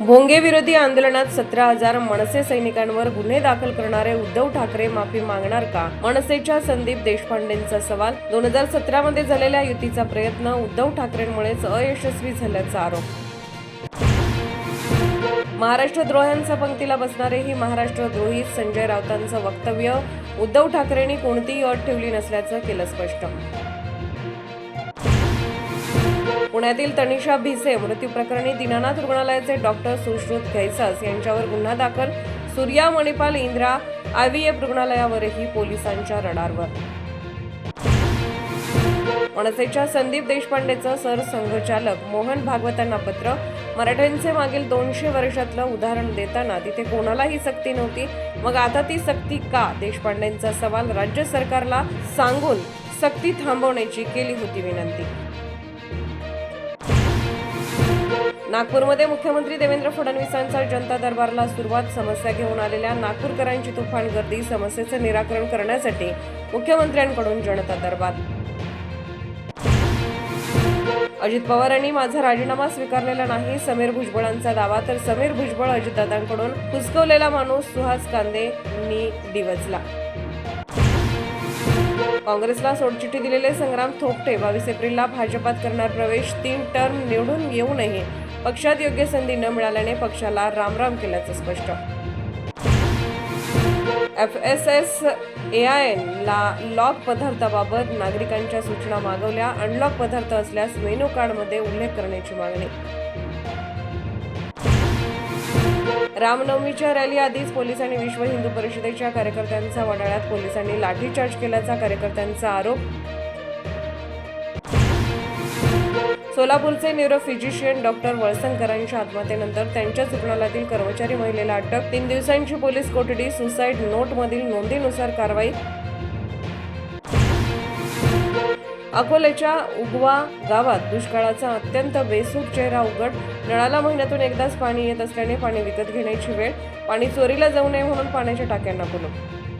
भोंगे विरोधी आंदोलनात सतरा हजार मनसे सैनिकांवर गुन्हे दाखल करणारे उद्धव ठाकरे माफी मागणार का? मनसेच्या संदीप देशपांडेंचा सवाल? दोन हजार सतरा मध्ये झालेल्या युतीचा प्रयत्न उद्धव ठाकरेंमुळेच अयशस्वी झाल्याचा आरोप. महाराष्ट्र द्रोह्यांच्या पंक्तीला बसणारे ही महाराष्ट्र द्रोही संजय राऊतांचं वक्तव्य उद्धव ठाकरेंनी कोणतीही अट ठेवली नसल्याचं केलं स्पष्ट. पुण्यातील तनिषा भिसे मृत्यू प्रकरणी दीनानाथ रुग्णालयाचे डॉक्टर सुश्रुत कैसास यांच्यावर गुन्हा दाखल. सूर्या मणिपाल इंदिरा आयव्हीएफ रुग्णालयावरही पोलिसांच्या रडारवर. मनसेच्या संदीप देशपांडेचं सरसंघचालक मोहन भागवतांना पत्र. मराठ्यांचे मागील दोनशे वर्षातलं उदाहरण देताना तिथे कोणालाही सक्ती नव्हती. मग आता ती सक्ती का? देशपांडेंचा सवाल राज्य सरकारला सांगून सक्ती थांबवण्याची केली होती विनंती. नागपूरमध्ये मुख्यमंत्री देवेंद्र फडणवीसांचा जनता दरबारला सुरुवात समस्या घेऊन आलेल्या नागपूरकरांची तुफान गर्दी समस्येचं निराकरण करण्यासाठी मुख्यमंत्र्यांकडून जनता दरबार. अजित पवारांनी माझा राजीनामा स्वीकारलेला नाही समीर भुजबळांचा दावा तर समीर भुजबळ अजितदादांकडून हुसकवलेला माणूस सुहास कांदेंनी डिवचला. काँग्रेसला सोडचिठ्ठी दिलेले संग्राम थोपटे बावीस एप्रिलला भाजपात करणार प्रवेश तीन टर्म निवडून येऊनही पक्षात योग्य संधी न मिळाल्याने पक्षाला रामराम केल्याचं स्पष्ट. F S S A I N ला लॉक पदार्थाबाबत नागरिकांच्या सूचना मागवल्या. अनलॉक पदार्थ असल्यास मेनू कार्डमध्ये उल्लेख करण्याची मागणी. रामनवमीच्या रॅली आधीच पोलिसांनी विश्व हिंदू परिषदेच्या कार्यकर्त्यांचा वडाळ्यात पोलिसांनी लाठीचार्ज केल्याचा कार्यकर्त्यांचा आरोप. सोलापूरचे न्यूरो फिजिशियन डॉक्टर वळसंकरांच्या आत्महत्येनंतर त्यांच्याच रुग्णालयातील कर्मचारी महिलेला अटक. तीन दिवसांची पोलीस कोठडी सुसाईड नोटमधील नोंदीनुसार कारवाई. अकोल्याच्या उगवा गावात दुष्काळाचा अत्यंत बेसूक चेहरा उघड. नळाला महिन्यातून एकदाच पाणी येत असल्याने पाणी विकत घेण्याची वेळ. पाणी चोरीला जाऊ नये म्हणून पाण्याच्या टाक्यांना कुलूप